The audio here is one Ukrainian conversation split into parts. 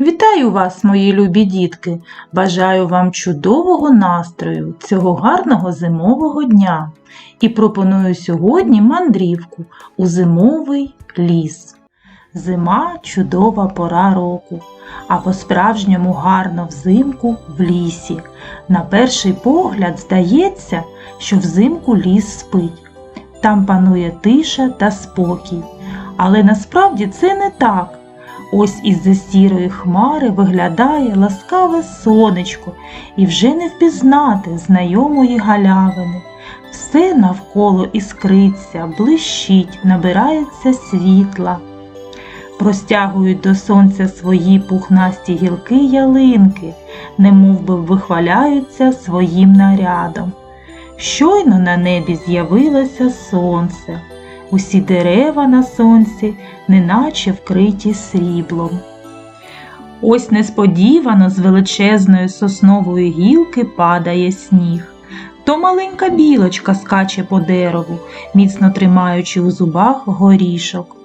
Вітаю вас, мої любі дітки! Бажаю вам чудового настрою цього гарного зимового дня і пропоную сьогодні мандрівку у зимовий ліс. Зима чудова пора року, а по-справжньому гарно взимку в лісі. На перший погляд здається, що взимку ліс спить. Там панує тиша та спокій. Але насправді це не так. Ось із-за сірої хмари виглядає ласкаве сонечко, і вже не впізнати знайомої галявини. Все навколо іскриться, блищить, набирається світла. Простягують до сонця свої пухнасті гілки ялинки, немов би вихваляються своїм нарядом. Щойно на небі з'явилося сонце. Усі дерева на сонці, неначе вкриті сріблом. Ось несподівано з величезної соснової гілки падає сніг. То маленька білочка скаче по дереву, міцно тримаючи у зубах горішок.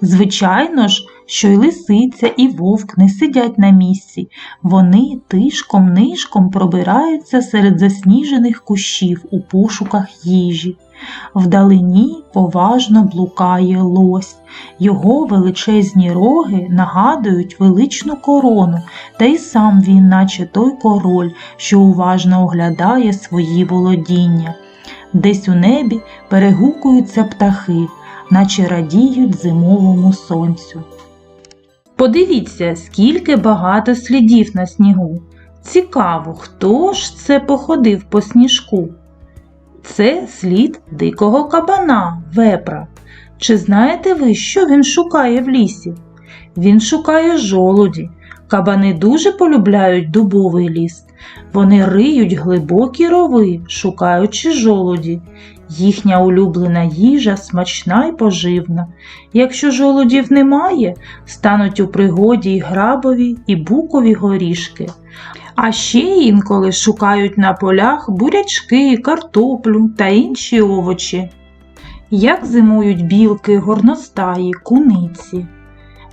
Звичайно ж, що й лисиця, і вовк не сидять на місці. Вони тишком-нишком пробираються серед засніжених кущів у пошуках їжі. Вдалині поважно блукає лось. Його величезні роги нагадують величну корону, та й сам він, наче той король, що уважно оглядає свої володіння. Десь у небі перегукуються птахи, наче радіють зимовому сонцю. Подивіться, скільки багато слідів на снігу. Цікаво, хто ж це походив по сніжку? Це слід дикого кабана, вепра. Чи знаєте ви, що він шукає в лісі? Він шукає жолуді. Кабани дуже полюбляють дубовий ліс. Вони риють глибокі рови, шукаючи жолуді. Їхня улюблена їжа смачна й поживна. Якщо жолудів немає, стануть у пригоді й грабові, і букові горішки. А ще інколи шукають на полях бурячки, картоплю та інші овочі. Як зимують білки, горностаї, куниці.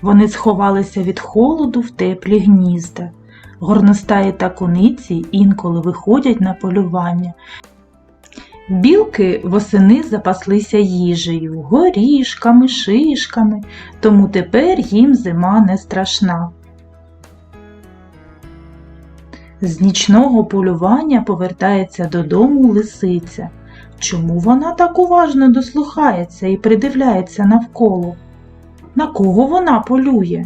Вони сховалися від холоду в теплі гнізда. Горностаї та куниці інколи виходять на полювання. Білки восени запаслися їжею, горішками, шишками, тому тепер їм зима не страшна. З нічного полювання повертається додому лисиця. Чому вона так уважно дослухається і придивляється навколо? На кого вона полює?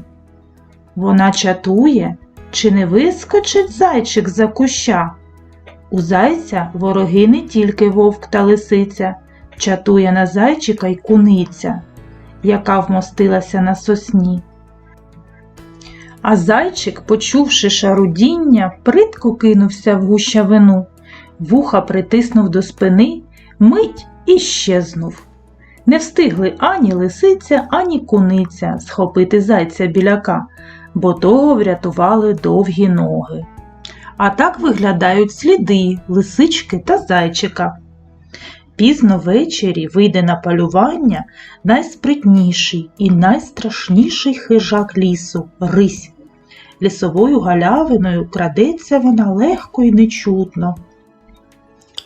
Вона чатує, чи не вискочить зайчик за куща? У зайця вороги не тільки вовк та лисиця, чатує на зайчика й куниця, яка вмостилася на сосні. А зайчик, почувши шарудіння, притко кинувся в гущавину, вуха притиснув до спини, мить і щезнув. Не встигли ані лисиця, ані куниця схопити зайця біляка, бо того врятували довгі ноги. А так виглядають сліди лисички та зайчика. Пізно ввечері вийде на полювання найспритніший і найстрашніший хижак лісу рись. Лісовою галявиною крадеться вона легко і нечутно.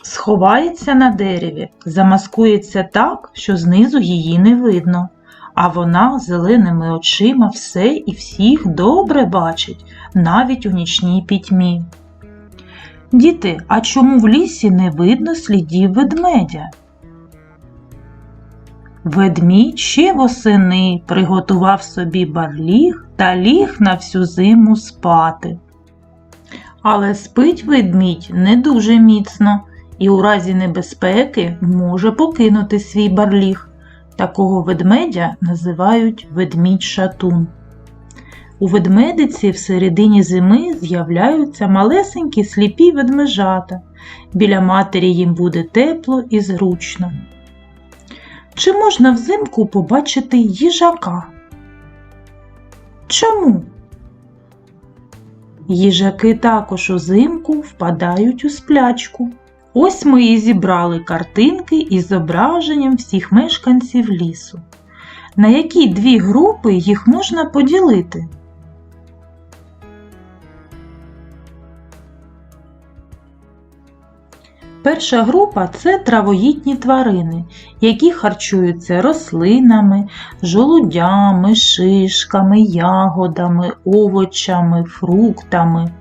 Сховається на дереві, замаскується так, що знизу її не видно, а вона зеленими очима все і всіх добре бачить, навіть у нічній пітьмі. Діти, а чому в лісі не видно слідів ведмедя? Ведмідь ще восени приготував собі барліг та ліг на всю зиму спати. Але спить ведмідь не дуже міцно і у разі небезпеки може покинути свій барліг. Такого ведмедя називають ведмідь-шатун. У ведмедиці в середині зими з'являються малесенькі сліпі ведмежата. Біля матері їм буде тепло і зручно. Чи можна взимку побачити їжака? Чому? Їжаки також узимку впадають у сплячку. Ось ми і зібрали картинки із зображенням всіх мешканців лісу. На які дві групи їх можна поділити? Перша група це травоїдні тварини, які харчуються рослинами, жолудями, шишками, ягодами, овочами, фруктами.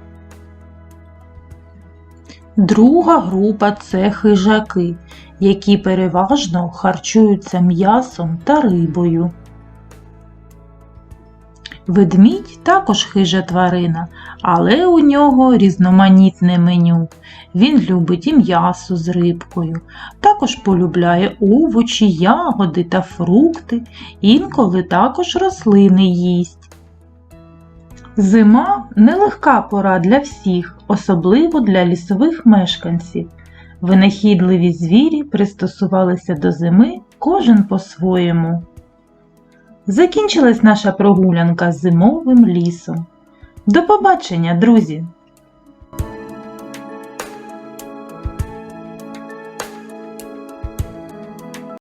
Друга група це хижаки, які переважно харчуються м'ясом та рибою. Ведмідь також хижа тварина, але у нього різноманітне меню. Він любить і м'ясо з рибкою, також полюбляє овочі, ягоди та фрукти, інколи також рослини їсть. Зима нелегка пора для всіх, особливо для лісових мешканців. Винахідливі звірі пристосувалися до зими кожен по-своєму. Закінчилась наша прогулянка зимовим лісом. До побачення, друзі!